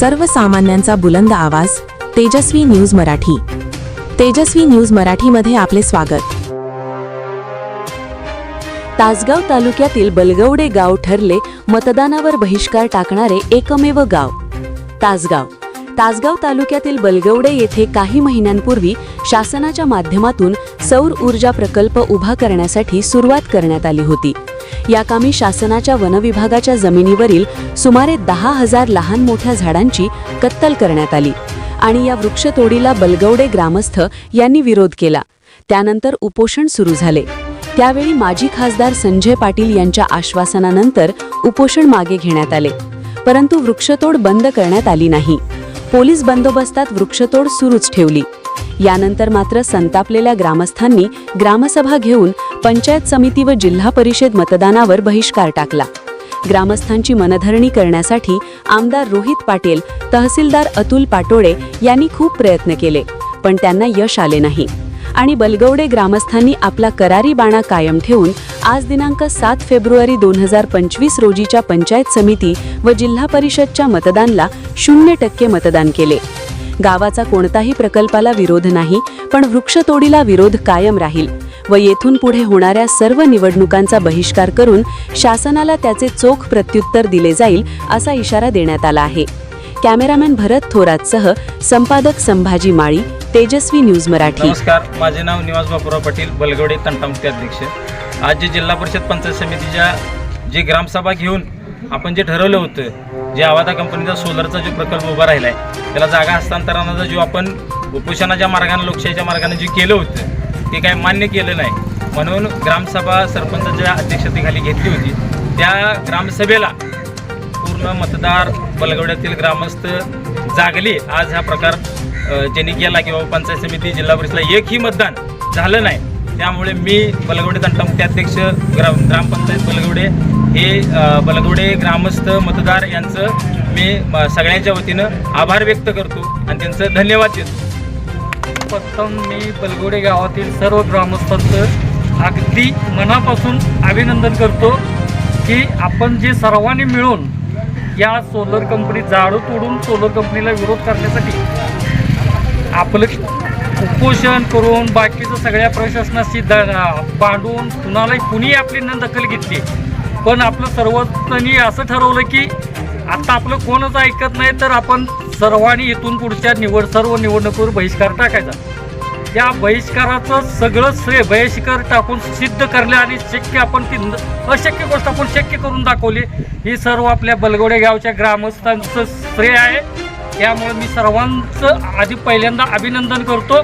सर्वसामान्यांचा बुलंद आवाज तेजस्वी न्यूज मराठी. तेजस्वी न्यूज मराठीमध्ये आपले स्वागत. तासगाव तालुक्यातील बलगवडे गाव ठरले मतदानावर बहिष्कार टाकणारे एकमेव गाव तासगाव. तासगाव तालुक्यातील बलगवडे येथे काही महिन्यांपूर्वी शासनाच्या माध्यमातून सौर ऊर्जा प्रकल्प उभा करण्यासाठी सुरुवात करण्यात आली होती. या कामी शासनाच्या वनविभागाच्या जमिनीवरील सुमारे दहा हजार लहान मोठ्या झाडांची कत्तल करण्यात आली आणि या वृक्षतोडीला बलगवडे ग्रामस्थ यांनी विरोध केला. त्यानंतर उपोषण सुरू झाले. त्यावेळी माजी खासदार संजय पाटील यांच्या आश्वासनानंतर उपोषण मागे घेण्यात आले. परंतु वृक्षतोड बंद करण्यात आली नाही. पोलीस बंदोबस्तात वृक्षतोड सुरूच ठेवली. यानंतर मात्र संतापलेल्या ग्रामस्थांनी ग्रामसभा घेऊन पंचायत समिती व जिल्हा परिषद मतदानावर बहिष्कार टाकला. ग्रामस्थांची मनधरणी करण्यासाठी आमदार रोहित पाटील तहसीलदार अतुल पाटोळे यांनी खूप प्रयत्न केले पण त्यांना यश आले नाही. आणि बलगवडे ग्रामस्थांनी आपला करारी बाणा कायम ठेवून आज दिनांक सात फेब्रुवारी दोन हजार पंचवीस रोजीच्या पंचायत समिती व जिल्हा परिषदच्या मतदानला शून्य टक्के मतदान केले. गावाचा कोणताही प्रकल्पाला विरोध नाही पण वृक्षतोडीला विरोध कायम राहील. व येथून पुढे होणाऱ्या सर्व निवडणुकांचा बहिष्कार करून शासनाला त्याचे चोख प्रत्युत्तर दिले जाईल असा इशारा देण्यात आला आहे. कॅमेरामॅन भरत थोरातसह संपादक संभाजी माळी तेजस्वी न्यूज मराठी. नमस्कार माझे नाव निवास बापूराव पाटील बलगवडे तंटामुक्ती अध्यक्ष. आज जे जिल्हा परिषद पंचायत समितीच्या जे ग्रामसभा घेऊन आपण जे ठरवलं होतं जे आवादा कंपनीचा सोलरचा जो प्रकल्प उभा राहिला आहे त्याला जागा हस्तांतरणाचा जो आपण उपोषणाच्या मार्गाने लोकशाहीच्या मार्गाने जे केलं होतं ते काय मान्य केलं नाही. म्हणून ग्रामसभा सरपंचाच्या अध्यक्षतेखाली घेतली होती. त्या ग्रामसभेला पूर्ण मतदार बलगवड्यातील ग्रामस्थ जागले. आज हा प्रकार ज्यांनी केला किंवा पंचायत समिती जिल्हा परिषदला एकही मतदान झालं नाही. त्यामुळे मी बलगवडे तंटमुक्ती अध्यक्ष ग्राम ग्रामपंचायत बलगवडे हे बलगवडे ग्रामस्थ मतदार यांचं मी सगळ्यांच्या वतीनं आभार व्यक्त करतो आणि त्यांचं धन्यवाद देतो. प्रथम मी बलगोडे गावातील सर्व ग्रामस्थांचं अगदी मनापासून अभिनंदन करतो की आपण जे सर्वांनी मिळून या सोलर कंपनी झाडं तोडून सोलर कंपनीला विरोध करण्यासाठी आपलं उपोषण करून बाकीचं सगळ्या प्रशासनाशी द बांधून कुणालाही कुणी आपली न दखल घेतली. पण आपलं सर्वजणी असं ठरवलं की आता आपलं कोणच ऐकत नाही तर आपण सर्वांनी इथून पुढच्या निवड सर्व निवडणुकीवर बहिष्कार टाकायचा. त्या बहिष्काराचं सगळं श्रेय बहिष्कार टाकून सिद्ध करले आणि शक्य आपण ती अशक्य गोष्ट आपण शक्य करून दाखवली. ही सर्व आपल्या बलगोडे गावच्या ग्रामस्थांचं श्रेय आहे. त्यामुळे मी सर्वांचं आधी पहिल्यांदा अभिनंदन करतो.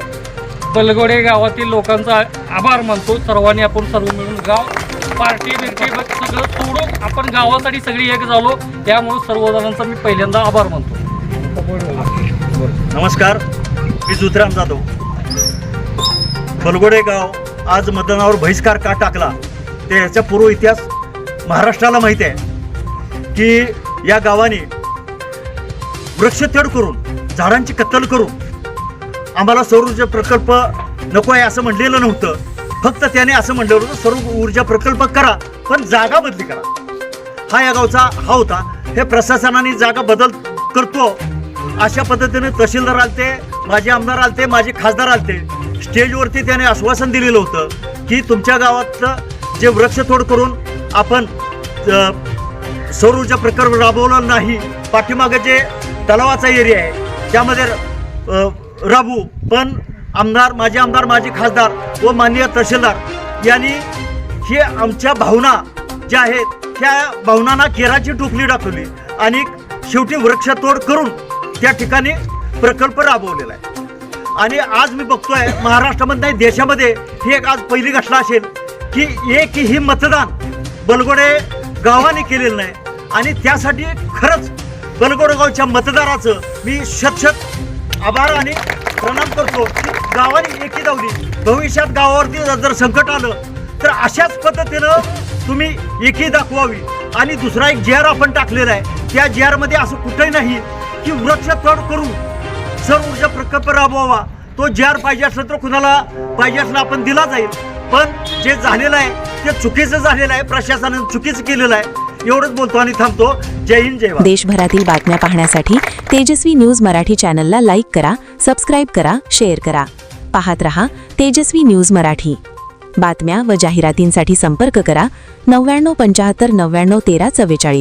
बलगोडे गावातील लोकांचा आभार मानतो. सर्वांनी आपण सर्व मिळून गाव पार्टी बिर्टी सगळं सोडून आपण गावासाठी सगळी एक झालो. त्यामुळे सर्वजणांचा मी पहिल्यांदा आभार मानतो. नमस्कार मी जुतराम जाधव. बलगोडे गाव आज मतदानावर बहिष्कार का टाकला? ते याचा पूर्व इतिहास महाराष्ट्राला माहीत आहे. की या गावाने वृक्षतोड करून झाडांची कत्तल करून आम्हाला सौर ऊर्जा प्रकल्प नको आहे असं म्हणलेलं नव्हतं. फक्त त्याने असं म्हणलं होतं सौर ऊर्जा प्रकल्प करा पण जागा बदली करा. हा या गावचा हा होता. हे प्रशासनाने जागा बदल करतो अशा पद्धतीने तहसीलदार आलते माझे आमदार आलते माझे खासदार आलते. स्टेजवरती त्याने आश्वासन दिलेलं होतं की तुमच्या गावातलं जे वृक्षतोड करून आपण सौर ऊर्जा प्रकल्प राबवला नाही पाठीमागं जे तलावाचा एरिया आहे त्यामध्ये राबू पण आमदार माजी आमदार माजी खासदार व माननीय तहसीलदार यांनी हे आमच्या भावना ज्या आहेत त्या भावनांना केराची टोपली दाखवली आणि शेवटी वृक्षतोड करून त्या ठिकाणी प्रकल्प राबवलेला आहे. आणि आज मी बघतोय महाराष्ट्रामध्ये नाही देशामध्ये ही एक आज पहिली घटना असेल की एक ही मतदान बलगोडे गावाने केलेलं नाही. आणि त्यासाठी खरंच बलगोडे गावच्या मतदाराचं मी शतशत आभार आणि प्रणाम करतो की गावाने एकी दावली भविष्यात गावावरती जर- जर संकट आलं तर अशाच पद्धतीनं तुम्ही एकी दाखवावी. आणि दुसरा एक जे आर आपण टाकलेला आहे. त्या जे आरमध्ये असं कुठंही नाही की वृक्षतोड करून सर ऊर्जा प्रकल्प राबवावा. तो जर पाहिजे असलं तर कुणाला पाहिजे असलं आपण दिला जाईल. पण जे झालेलं आहे ते चुकीचं झालेलं आहे. प्रशासनाने चुकीचं केलेलं आहे. एवढंच बोलतो आणि थांबतो. जय हिंद जय देशभरातील बातम्या पाहण्यासाठी तेजस्वी न्यूज मराठी चॅनलला लाईक करा सबस्क्राईब करा शेअर करा. पाहत रहा तेजस्वी न्यूज मराठी. बातम्या व जाहिरातींसाठी संपर्क करा नव्याण्णव पंचाहत्तर नव्याण्णव तेरा चव्वेचाळीस.